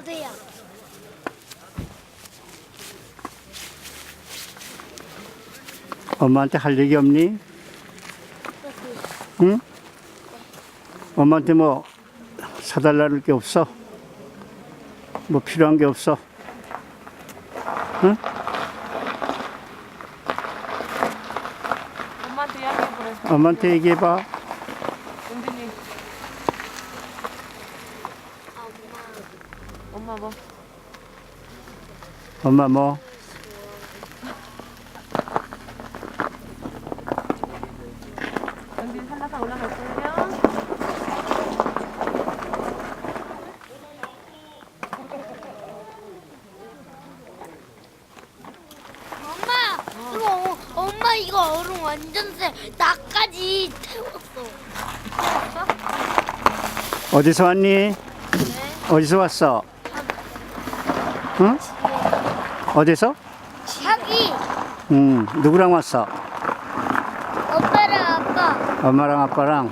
나도요. 엄마한테 할 얘기 없니? 응? 엄마한테 뭐 사달라는 게 없어? 뭐 필요한 게 없어? 응? 엄마한테 이야기해보래. 엄마한테 얘기해봐. 은진이. 엄마 뭐? 엄마 뭐? 은진 한라산 올라갔어요? 엄마, 이거 어- 엄마 이거 얼음 완전 세. 나까지 태웠어. 어디서 왔니? 네. 어디서 왔어? 응? 어디서? 자기 응, 누구랑 왔어? 오빠랑 아빠. 엄마랑 아빠랑